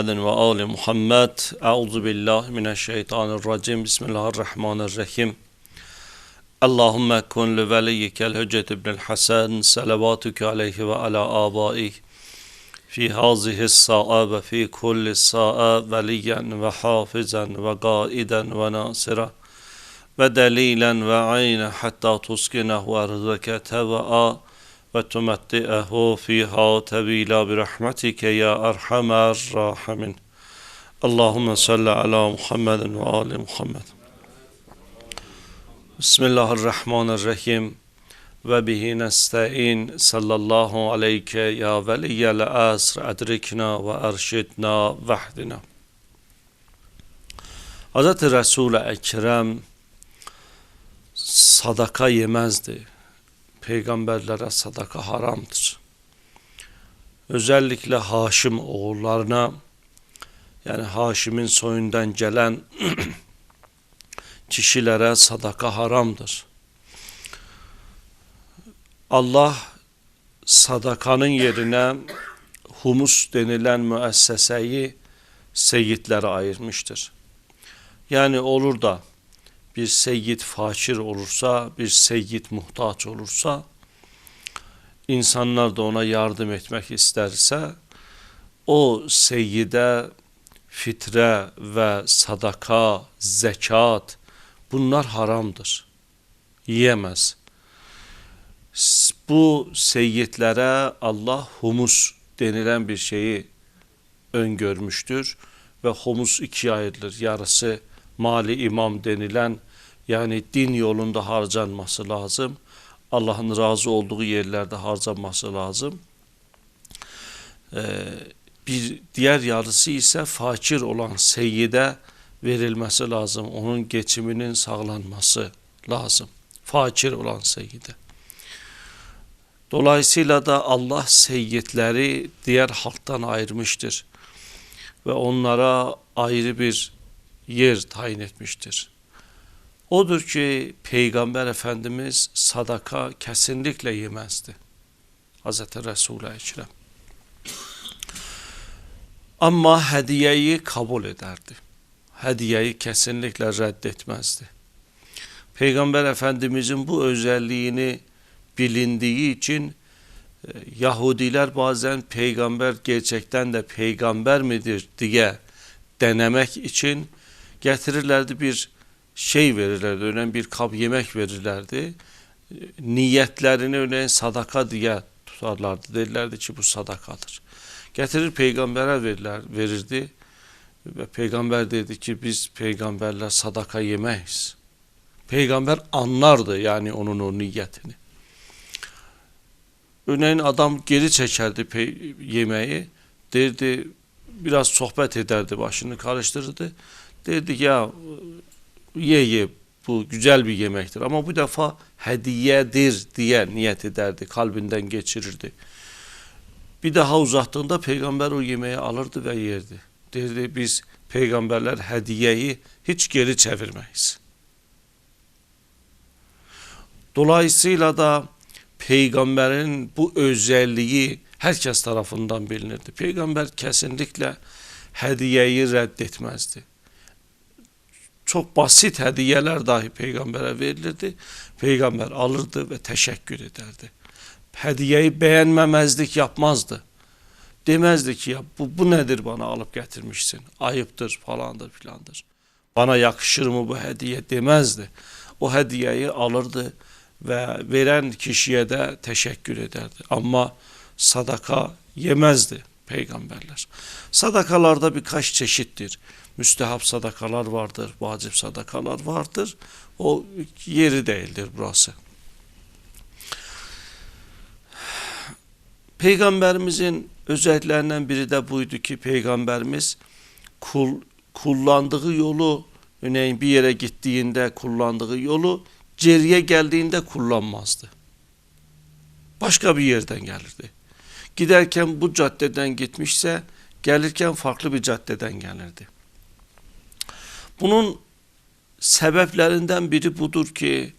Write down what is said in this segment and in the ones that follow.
محمد وآل محمد أعوذ بالله من الشيطان الرجيم بسم الله الرحمن الرحيم اللهم كن لوليك الحجة بن الحسن صلواتك عليه وعلى آبائه في هذه الساعة وفي كل ساعة وليا وحافظا وقائدا وناصرا ودليلا وعينا حتى تسكنه أرضك تبعا وتمتئه فيها طويلا برحمتك يا أرحم الراحمين اللهم صل على محمد وآل محمد بسم الله الرحمن الرحيم وبه نستعين صلى الله عليك يا ولي الأسر أدركنا وأرشدنا واهدنا Hz. Resul-i Ekrem sadaka yemezdi. Peygamberlere sadaka haramdır. Özellikle Haşim oğullarına yani Haşim'in soyundan gelen kişilere sadaka haramdır. Allah sadakanın yerine humus denilen müesseseyi seyitlere ayırmıştır. Yani olur da bir seyyid fakir olursa, bir seyyid muhtaç olursa, insanlar da ona yardım etmek isterse, o seyyide fitre ve sadaka, zekat bunlar haramdır. Yiyemez. Bu seyyidlere Allah humus denilen bir şeyi öngörmüştür ve humus ikiye ayrılır. Yarısı mali imam denilen yani din yolunda harcanması lazım. Allah'ın razı olduğu yerlerde harcanması lazım. Ee, bir diğer yarısı ise fakir olan seyyide verilmesi lazım. Onun geçiminin sağlanması lazım. Fakir olan seyyide. Dolayısıyla da Allah seyyidleri diğer halktan ayırmıştır. Ve onlara ayrı bir yer tayin etmiştir. Odur ki Peygamber Efendimiz sadaka kesinlikle yemezdi. Hz. Resul-i Ekrem. Ama hediyeyi kabul ederdi. Hediyeyi kesinlikle reddetmezdi. Peygamber Efendimizin bu özelliğini bilindiği için e, Yahudiler bazen peygamber gerçekten de peygamber midir diye denemek için getirirlerdi bir şey verirlerdi. Örneğin bir kap yemek verirlerdi. Niyetlerini örneğin sadaka diye tutarlardı. Derlerdi ki bu sadakadır. Getirir peygambere verirler, verirdi. Ve peygamber dedi ki biz peygamberler sadaka yemeyiz. Peygamber anlardı yani onun o niyetini. Örneğin adam geri çekerdi yemeği. Derdi biraz sohbet ederdi başını karıştırırdı. Derdi ya ye ye bu güzel bir yemektir ama bu defa hediyedir diye niyet ederdi kalbinden geçirirdi. Bir daha uzattığında peygamber o yemeği alırdı ve yerdi. Derdi biz peygamberler hediyeyi hiç geri çevirmeyiz. Dolayısıyla da peygamberin bu özelliği herkes tarafından bilinirdi. Peygamber kesinlikle hediyeyi reddetmezdi. Çok basit hediyeler dahi peygambere verilirdi. Peygamber alırdı ve teşekkür ederdi. Hediyeyi beğenmemezlik yapmazdı. Demezdi ki ya bu, bu nedir bana alıp getirmişsin. Ayıptır falandır filandır. Bana yakışır mı bu hediye demezdi. O hediyeyi alırdı ve veren kişiye de teşekkür ederdi. Ama sadaka yemezdi peygamberler. Sadakalarda birkaç çeşittir. Müstehap sadakalar vardır, vacip sadakalar vardır. O yeri değildir burası. Peygamberimizin özelliklerinden biri de buydu ki peygamberimiz kul, kullandığı yolu örneğin bir yere gittiğinde kullandığı yolu geriye geldiğinde kullanmazdı. Başka bir yerden gelirdi. Giderken bu caddeden gitmişse gelirken farklı bir caddeden gelirdi. Bunun sebeplerinden biri budur ki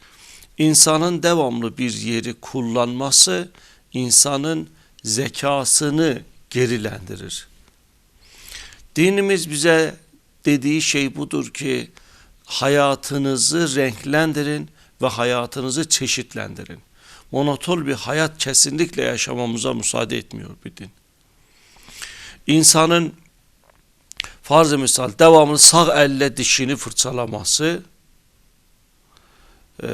insanın devamlı bir yeri kullanması insanın zekasını gerilendirir. Dinimiz bize dediği şey budur ki hayatınızı renklendirin ve hayatınızı çeşitlendirin. Monoton bir hayat kesinlikle yaşamamıza müsaade etmiyor bir din. İnsanın farz-ı misal devamlı sağ elle dişini fırçalaması e,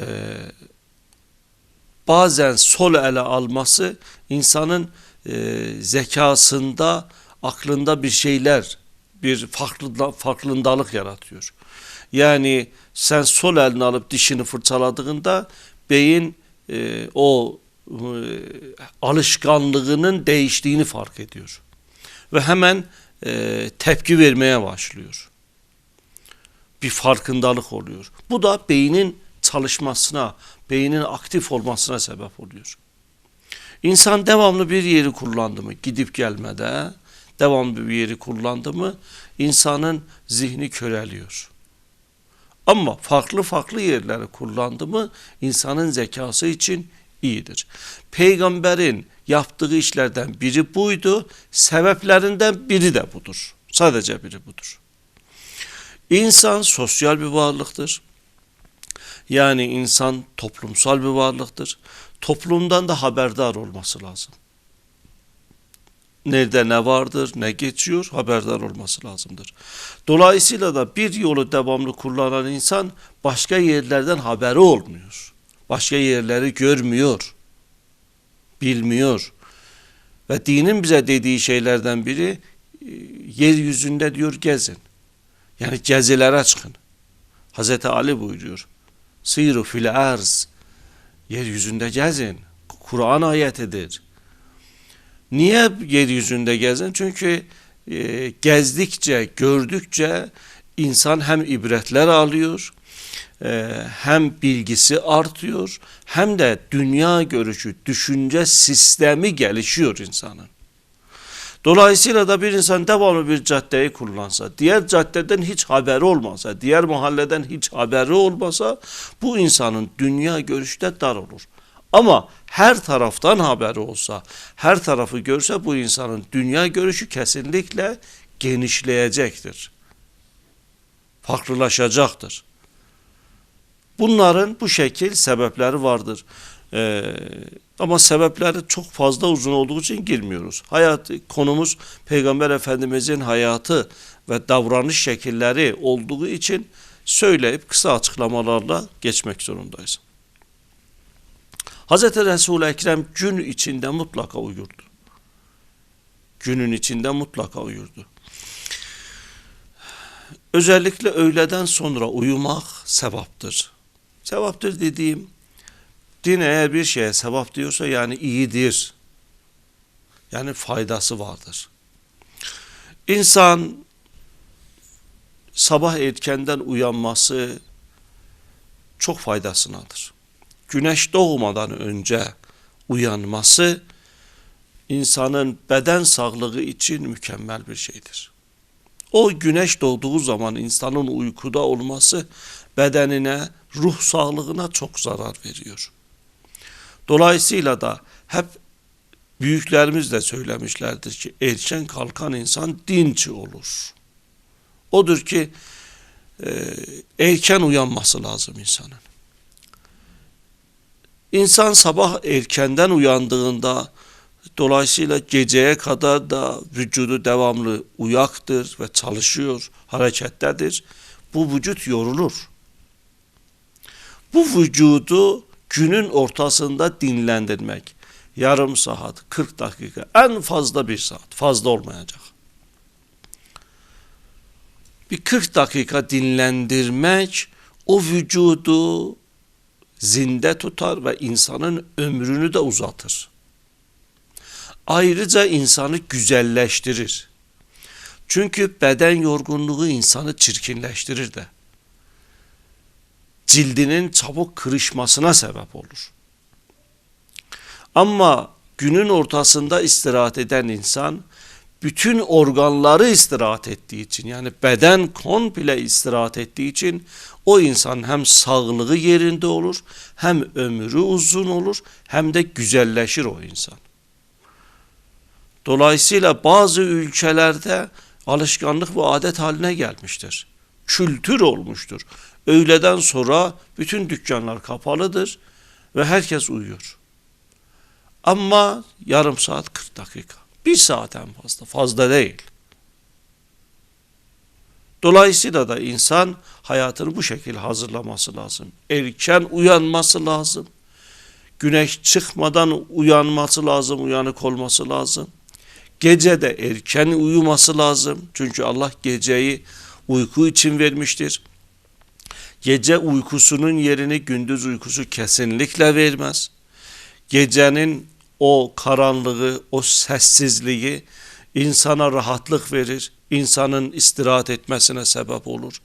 bazen sol ele alması insanın e, zekasında, aklında bir şeyler, bir farklı, farkındalık yaratıyor. Yani sen sol elini alıp dişini fırçaladığında beyin e, o e, alışkanlığının değiştiğini fark ediyor. Ve hemen e, tepki vermeye başlıyor. Bir farkındalık oluyor. Bu da beynin çalışmasına, beynin aktif olmasına sebep oluyor. İnsan devamlı bir yeri kullandı mı, gidip gelmede, devamlı bir yeri kullandı mı, insanın zihni köreliyor. Ama farklı farklı yerleri kullandı mı, insanın zekası için iyidir. Peygamberin yaptığı işlerden biri buydu, sebeplerinden biri de budur. Sadece biri budur. İnsan sosyal bir varlıktır. Yani insan toplumsal bir varlıktır. Toplumdan da haberdar olması lazım. Nerede ne vardır, ne geçiyor haberdar olması lazımdır. Dolayısıyla da bir yolu devamlı kullanan insan başka yerlerden haberi olmuyor. Başka yerleri görmüyor, bilmiyor. Ve dinin bize dediği şeylerden biri e, yeryüzünde diyor gezin. Yani gezilere çıkın. Hazreti Ali buyuruyor. Siru fil arz. Yeryüzünde gezin. Kur'an ayetidir. Niye yeryüzünde gezin? Çünkü e, gezdikçe, gördükçe insan hem ibretler alıyor, hem bilgisi artıyor, hem de dünya görüşü, düşünce sistemi gelişiyor insanın. Dolayısıyla da bir insan devamlı bir caddeyi kullansa, diğer caddeden hiç haberi olmasa, diğer mahalleden hiç haberi olmasa bu insanın dünya görüşte dar olur. Ama her taraftan haberi olsa, her tarafı görse bu insanın dünya görüşü kesinlikle genişleyecektir. Farklılaşacaktır. Bunların bu şekil sebepleri vardır. Ee, ama sebepleri çok fazla uzun olduğu için girmiyoruz. Hayat konumuz Peygamber Efendimizin hayatı ve davranış şekilleri olduğu için söyleyip kısa açıklamalarla geçmek zorundayız. Hz. Resul-i Ekrem gün içinde mutlaka uyurdu. Günün içinde mutlaka uyurdu. Özellikle öğleden sonra uyumak sevaptır. Sevaptır dediğim Din eğer bir şeye sevap diyorsa yani iyidir. Yani faydası vardır. İnsan sabah erkenden uyanması çok faydasınadır. Güneş doğmadan önce uyanması insanın beden sağlığı için mükemmel bir şeydir. O güneş doğduğu zaman insanın uykuda olması bedenine, ruh sağlığına çok zarar veriyor. Dolayısıyla da hep büyüklerimiz de söylemişlerdir ki erken kalkan insan dinç olur. Odur ki e, erken uyanması lazım insanın. İnsan sabah erkenden uyandığında dolayısıyla geceye kadar da vücudu devamlı uyaktır ve çalışıyor, harekettedir. Bu vücut yorulur. Bu vücudu günün ortasında dinlendirmek. Yarım saat, 40 dakika, en fazla bir saat, fazla olmayacak. Bir 40 dakika dinlendirmek o vücudu zinde tutar ve insanın ömrünü de uzatır. Ayrıca insanı güzelleştirir. Çünkü beden yorgunluğu insanı çirkinleştirir de cildinin çabuk kırışmasına sebep olur. Ama günün ortasında istirahat eden insan bütün organları istirahat ettiği için yani beden komple istirahat ettiği için o insan hem sağlığı yerinde olur hem ömrü uzun olur hem de güzelleşir o insan. Dolayısıyla bazı ülkelerde alışkanlık ve adet haline gelmiştir. Kültür olmuştur. Öğleden sonra bütün dükkanlar kapalıdır ve herkes uyuyor. Ama yarım saat 40 dakika. Bir saat en fazla. Fazla değil. Dolayısıyla da insan hayatını bu şekilde hazırlaması lazım. Erken uyanması lazım. Güneş çıkmadan uyanması lazım, uyanık olması lazım. Gece de erken uyuması lazım. Çünkü Allah geceyi uyku için vermiştir. Gece uykusunun yerini gündüz uykusu kesinlikle vermez. Gecenin o karanlığı, o sessizliği insana rahatlık verir. insanın istirahat etmesine sebep olur.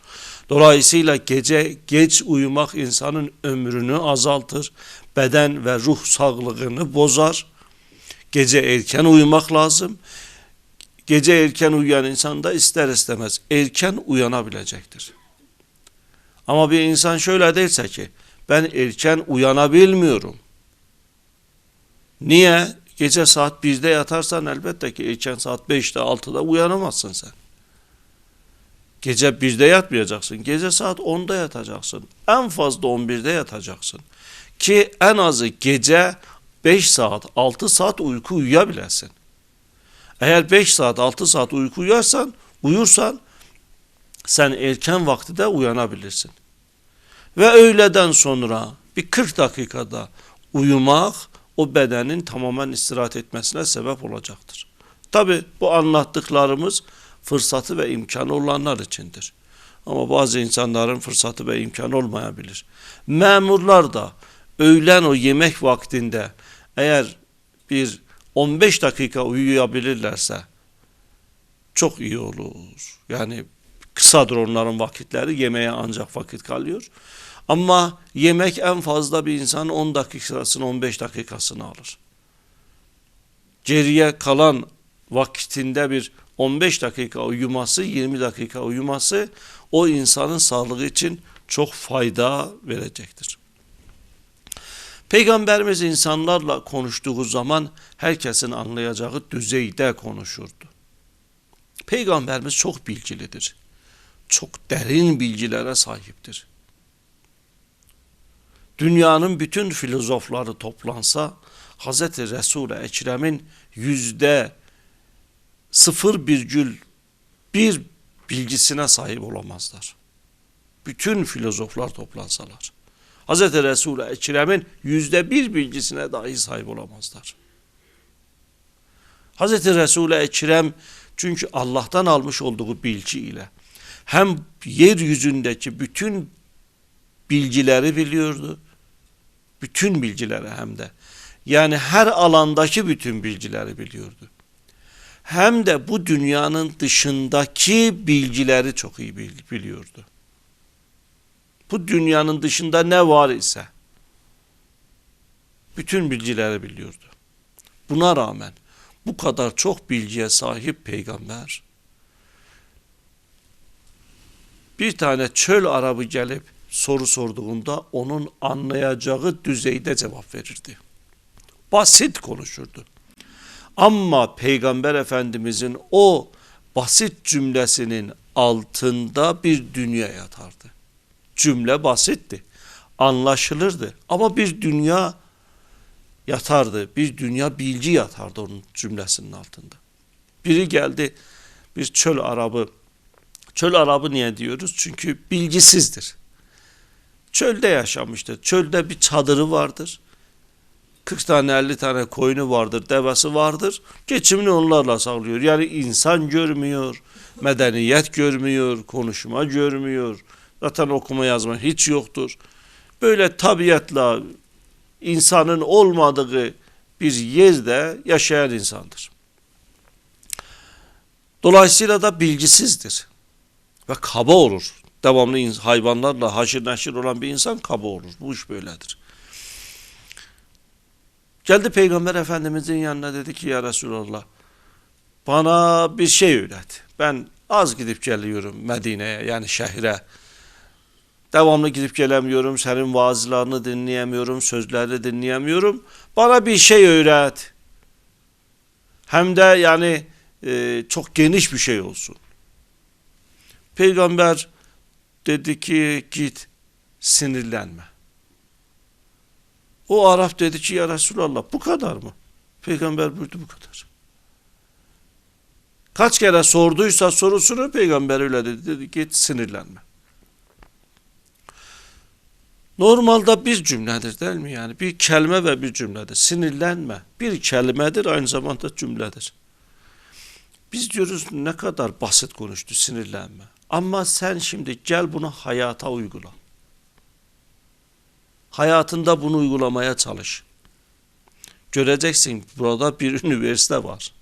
Dolayısıyla gece geç uyumak insanın ömrünü azaltır. Beden ve ruh sağlığını bozar. Gece erken uyumak lazım. Gece erken uyuyan insan da ister istemez erken uyanabilecektir. Ama bir insan şöyle derse ki ben erken uyanabilmiyorum. Niye? Gece saat 1'de yatarsan elbette ki erken saat 5'te 6'da uyanamazsın sen. Gece 1'de yatmayacaksın. Gece saat 10'da yatacaksın. En fazla 11'de yatacaksın. Ki en azı gece 5 saat 6 saat uyku uyuyabilesin. Eğer 5 saat 6 saat uyku uyarsan, uyursan sen erken vaktide uyanabilirsin. Ve öğleden sonra bir 40 dakikada uyumak o bedenin tamamen istirahat etmesine sebep olacaktır. Tabi bu anlattıklarımız fırsatı ve imkanı olanlar içindir. Ama bazı insanların fırsatı ve imkanı olmayabilir. Memurlar da öğlen o yemek vaktinde eğer bir 15 dakika uyuyabilirlerse çok iyi olur. Yani kısadır onların vakitleri yemeğe ancak vakit kalıyor. Ama yemek en fazla bir insan 10 dakikasını 15 dakikasını alır. Geriye kalan vakitinde bir 15 dakika uyuması, 20 dakika uyuması o insanın sağlığı için çok fayda verecektir. Peygamberimiz insanlarla konuştuğu zaman herkesin anlayacağı düzeyde konuşurdu. Peygamberimiz çok bilgilidir. Çok derin bilgilere sahiptir. Dünyanın bütün filozofları toplansa Hz. Resul-i Ekrem'in yüzde sıfır virgül bir bilgisine sahip olamazlar. Bütün filozoflar toplansalar. Hz. Resul-i Ekrem'in yüzde bir bilgisine dahi sahip olamazlar. Hz. Resul-i Ekrem çünkü Allah'tan almış olduğu bilgi ile hem yeryüzündeki bütün bilgileri biliyordu. Bütün bilgileri hem de. Yani her alandaki bütün bilgileri biliyordu. Hem de bu dünyanın dışındaki bilgileri çok iyi biliyordu. Bu dünyanın dışında ne var ise bütün bilgileri biliyordu. Buna rağmen bu kadar çok bilgiye sahip peygamber bir tane çöl arabı gelip soru sorduğunda onun anlayacağı düzeyde cevap verirdi. Basit konuşurdu. Ama Peygamber Efendimizin o basit cümlesinin altında bir dünya yatardı. Cümle basitti, anlaşılırdı ama bir dünya yatardı, bir dünya bilgi yatardı onun cümlesinin altında. Biri geldi, bir çöl arabı, çöl arabı niye diyoruz? Çünkü bilgisizdir. Çölde yaşamıştır. Çölde bir çadırı vardır. 40 tane 50 tane koyunu vardır, devesi vardır. Geçimini onlarla sağlıyor. Yani insan görmüyor, medeniyet görmüyor, konuşma görmüyor. Zaten okuma yazma hiç yoktur. Böyle tabiatla insanın olmadığı bir yerde yaşayan insandır. Dolayısıyla da bilgisizdir ve kaba olur devamlı hayvanlarla haşır neşir olan bir insan kaba olur. Bu iş böyledir. Geldi Peygamber Efendimizin yanına dedi ki ya Resulallah bana bir şey öğret. Ben az gidip geliyorum Medine'ye yani şehre. Devamlı gidip gelemiyorum. Senin vaazlarını dinleyemiyorum. Sözlerini dinleyemiyorum. Bana bir şey öğret. Hem de yani e, çok geniş bir şey olsun. Peygamber dedi ki git sinirlenme. O Arap dedi ki ya Resulallah bu kadar mı? Peygamber buyurdu bu kadar. Kaç kere sorduysa sorusunu peygamber öyle dedi. Dedi git sinirlenme. Normalde bir cümledir değil mi yani? Bir kelime ve bir cümledir. Sinirlenme. Bir kelimedir aynı zamanda cümledir. Biz diyoruz ne kadar basit konuştu sinirlenme. Ama sen şimdi gel bunu hayata uygula. Hayatında bunu uygulamaya çalış. Göreceksin burada bir üniversite var.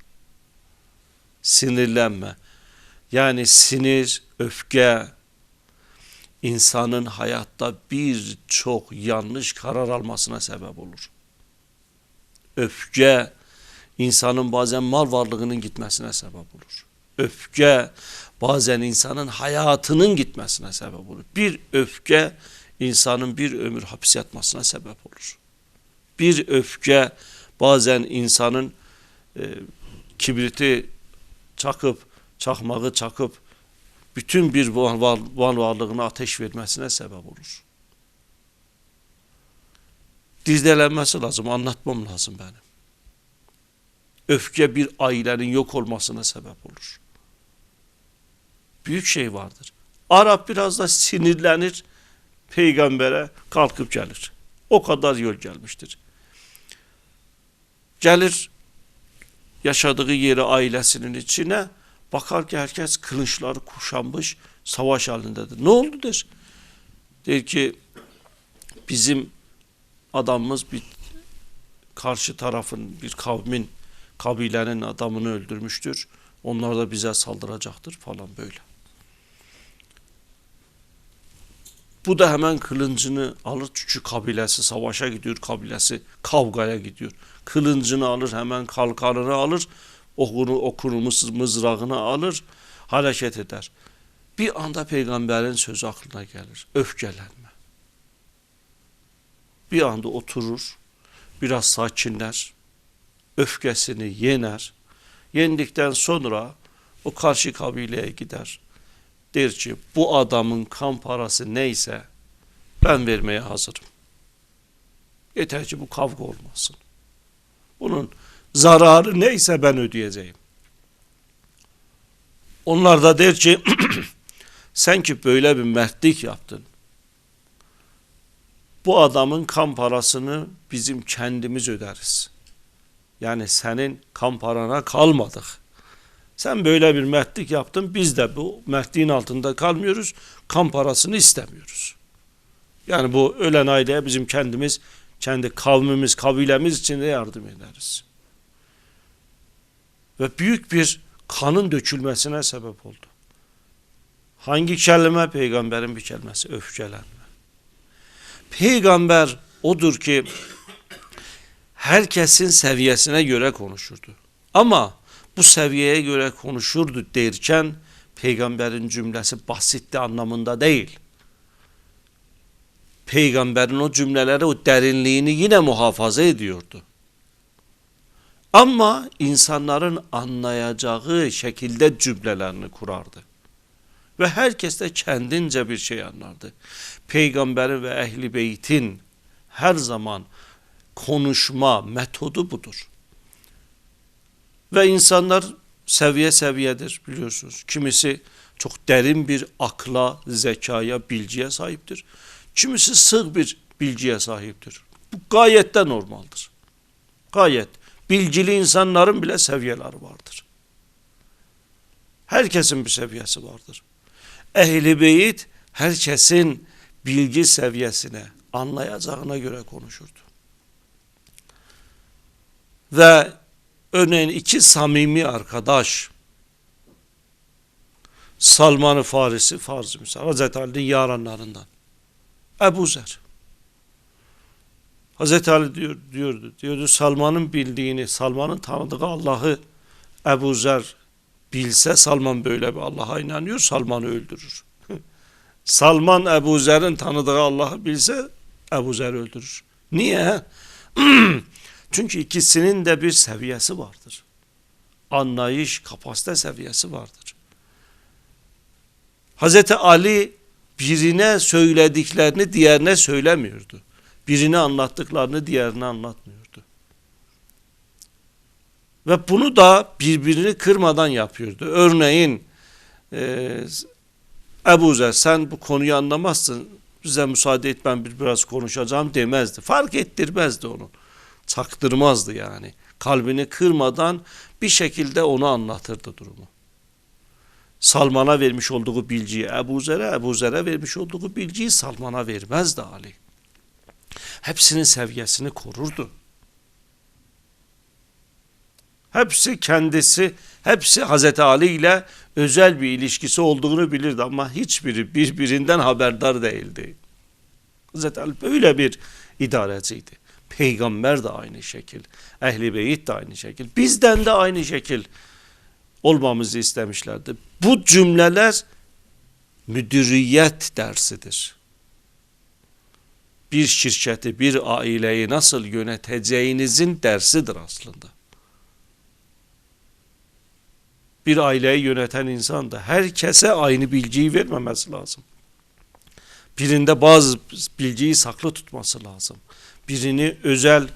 Sinirlenme. Yani sinir, öfke, insanın hayatta birçok yanlış karar almasına sebep olur. Öfke, insanın bazen mal varlığının gitmesine sebep olur. Öfke, bazen insanın hayatının gitmesine sebep olur. Bir öfke, insanın bir ömür hapis yatmasına sebep olur. Bir öfke, bazen insanın e, kibriti çakıp, çakmağı çakıp, bütün bir van, van varlığına ateş vermesine sebep olur. Dizdelenmesi lazım, anlatmam lazım benim. Öfke bir ailenin yok olmasına sebep olur. Büyük şey vardır. Arap biraz da sinirlenir, peygambere kalkıp gelir. O kadar yol gelmiştir. Gelir yaşadığı yeri ailesinin içine bakar ki herkes kılıçları kuşanmış savaş halindedir. Ne oldu der. Der ki bizim adamımız bir karşı tarafın bir kavmin kabilenin adamını öldürmüştür. Onlar da bize saldıracaktır falan böyle. Bu da hemen kılıncını alır çünkü kabilesi savaşa gidiyor, kabilesi kavgaya gidiyor. Kılıncını alır hemen kalkanını alır, okunu, okunu mızrağını alır, hareket eder. Bir anda peygamberin sözü aklına gelir. Öfkelenme. Bir anda oturur, biraz sakinler, öfkesini yener. Yendikten sonra o karşı kabileye gider. Der ki bu adamın kan parası neyse ben vermeye hazırım. Yeter ki bu kavga olmasın. Bunun zararı neyse ben ödeyeceğim. Onlar da der ki sen ki böyle bir mertlik yaptın. Bu adamın kan parasını bizim kendimiz öderiz. Yani senin kan parana kalmadık. Sen böyle bir mertlik yaptın. Biz de bu mertliğin altında kalmıyoruz. Kan parasını istemiyoruz. Yani bu ölen aileye bizim kendimiz, kendi kavmimiz, kabilemiz için de yardım ederiz. Ve büyük bir kanın dökülmesine sebep oldu. Hangi kelime? Peygamberin bir kelimesi. Öfkelenme. Peygamber odur ki herkesin seviyesine göre konuşurdu. Ama bu seviyeye göre konuşurdu derken peygamberin cümlesi basitti anlamında değil. Peygamberin o cümleleri o derinliğini yine muhafaza ediyordu. Ama insanların anlayacağı şekilde cümlelerini kurardı. Ve herkes de kendince bir şey anlardı. Peygamberin ve ehli beytin her zaman konuşma metodu budur. Ve insanlar seviye seviyedir biliyorsunuz. Kimisi çok derin bir akla, zekaya, bilgiye sahiptir. Kimisi sığ bir bilgiye sahiptir. Bu gayet de normaldir. Gayet. Bilgili insanların bile seviyeleri vardır. Herkesin bir seviyesi vardır. Ehli beyit herkesin bilgi seviyesine, anlayacağına göre konuşurdu. Ve örneğin iki samimi arkadaş Salman-ı Farisi farz misal Hazreti Ali'nin yaranlarından Ebu Zer Hazreti Ali diyor, diyordu, diyordu Salman'ın bildiğini, Salman'ın tanıdığı Allah'ı Ebu Zer bilse Salman böyle bir Allah'a inanıyor, Salman'ı öldürür. Salman Ebu Zer'in tanıdığı Allah'ı bilse Ebu Zer öldürür. Niye? Çünkü ikisinin de bir seviyesi vardır. Anlayış, kapasite seviyesi vardır. Hazreti Ali birine söylediklerini diğerine söylemiyordu. Birine anlattıklarını diğerine anlatmıyordu. Ve bunu da birbirini kırmadan yapıyordu. Örneğin e, Ebu Zer sen bu konuyu anlamazsın bize müsaade et ben bir biraz konuşacağım demezdi. Fark ettirmezdi onu. Çaktırmazdı yani. Kalbini kırmadan bir şekilde onu anlatırdı durumu. Salman'a vermiş olduğu bilgiyi Ebu Zer'e, Ebu Zer'e vermiş olduğu bilgiyi Salman'a vermezdi Ali. Hepsinin seviyesini korurdu. Hepsi kendisi, hepsi Hazreti Ali ile özel bir ilişkisi olduğunu bilirdi ama hiçbiri birbirinden haberdar değildi. Hazreti Ali böyle bir idareciydi. Peygamber de aynı şekil, ehli beyit de aynı şekil, bizden de aynı şekil olmamızı istemişlerdi. Bu cümleler müdüriyet dersidir. Bir şirketi, bir aileyi nasıl yöneteceğinizin dersidir aslında. Bir aileyi yöneten insan da herkese aynı bilgiyi vermemesi lazım. Birinde bazı bilgiyi saklı tutması lazım. Birini özel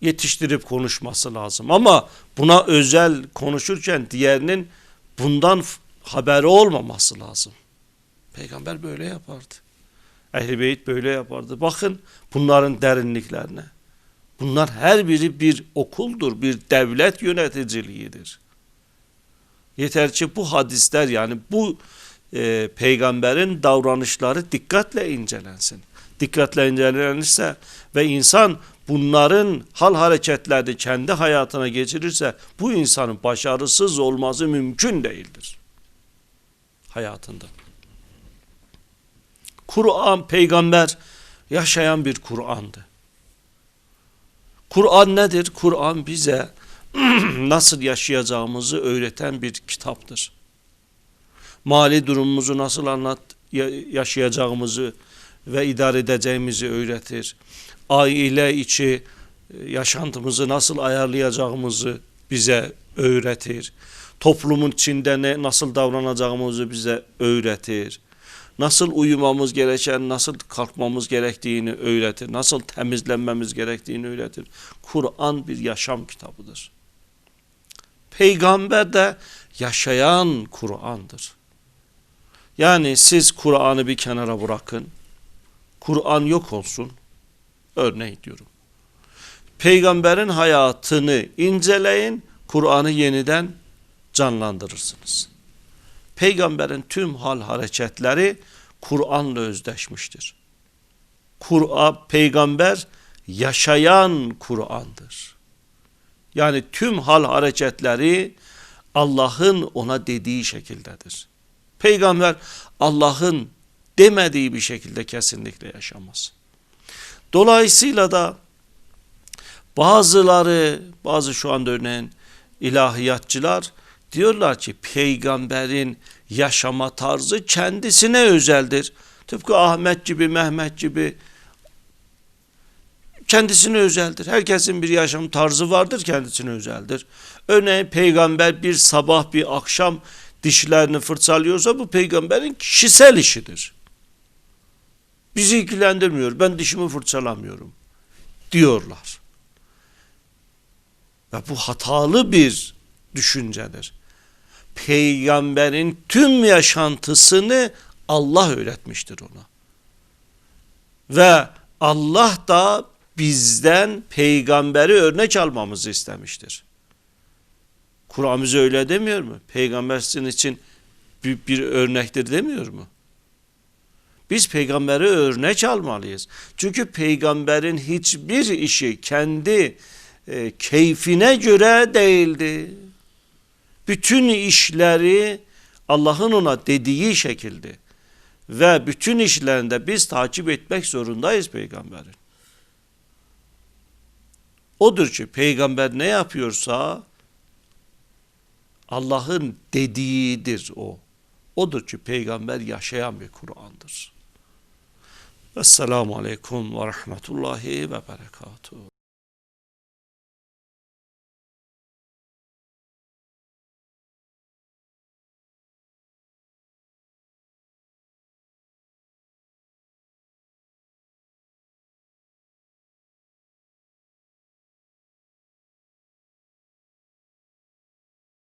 yetiştirip konuşması lazım. Ama buna özel konuşurken diğerinin bundan haberi olmaması lazım. Peygamber böyle yapardı. Ehl-i Beyt böyle yapardı. Bakın bunların derinliklerine. Bunlar her biri bir okuldur, bir devlet yöneticiliğidir. Yeter ki bu hadisler yani bu e, peygamberin davranışları dikkatle incelensin. Dikkatle incelenirse ve insan bunların hal hareketlerini kendi hayatına geçirirse bu insanın başarısız olması mümkün değildir. Hayatında. Kur'an peygamber yaşayan bir Kur'an'dı. Kur'an nedir? Kur'an bize nasıl yaşayacağımızı öğreten bir kitaptır. Mali durumumuzu nasıl anlat yaşayacağımızı ve idare edeceğimizi öğretir. Aile içi e, yaşantımızı nasıl ayarlayacağımızı bize öğretir. Toplumun içinde ne nasıl davranacağımızı bize öğretir. Nasıl uyumamız gereken, nasıl kalkmamız gerektiğini öğretir. Nasıl temizlenmemiz gerektiğini öğretir. Kur'an bir yaşam kitabıdır. Peygamber de yaşayan Kur'an'dır. Yani siz Kur'an'ı bir kenara bırakın. Kur'an yok olsun. Örnek diyorum. Peygamberin hayatını inceleyin, Kur'an'ı yeniden canlandırırsınız. Peygamberin tüm hal hareketleri Kur'an'la özdeşmiştir. Kur'an peygamber yaşayan Kur'an'dır. Yani tüm hal hareketleri Allah'ın ona dediği şekildedir. Peygamber Allah'ın demediği bir şekilde kesinlikle yaşamaz. Dolayısıyla da bazıları, bazı şu anda örneğin ilahiyatçılar diyorlar ki peygamberin yaşama tarzı kendisine özeldir. Tıpkı Ahmet gibi, Mehmet gibi kendisine özeldir. Herkesin bir yaşam tarzı vardır, kendisine özeldir. Örneğin peygamber bir sabah bir akşam dişlerini fırçalıyorsa bu peygamberin kişisel işidir. Bizi ilgilendirmiyor. Ben dişimi fırçalamıyorum diyorlar. Ve bu hatalı bir düşüncedir. Peygamberin tüm yaşantısını Allah öğretmiştir ona. Ve Allah da bizden peygamberi örnek almamızı istemiştir. Kur'an bize öyle demiyor mu? Peygamber sizin için bir, bir örnektir demiyor mu? Biz peygamberi örnek almalıyız. Çünkü peygamberin hiçbir işi kendi e, keyfine göre değildi. Bütün işleri Allah'ın ona dediği şekilde ve bütün işlerinde biz takip etmek zorundayız peygamberin. Odur ki peygamber ne yapıyorsa Allah'ın dediğidir o. Odur ki peygamber yaşayan bir Kur'an'dır. Esselamu Aleyküm ve Rahmetullahi ve Berekatuhu.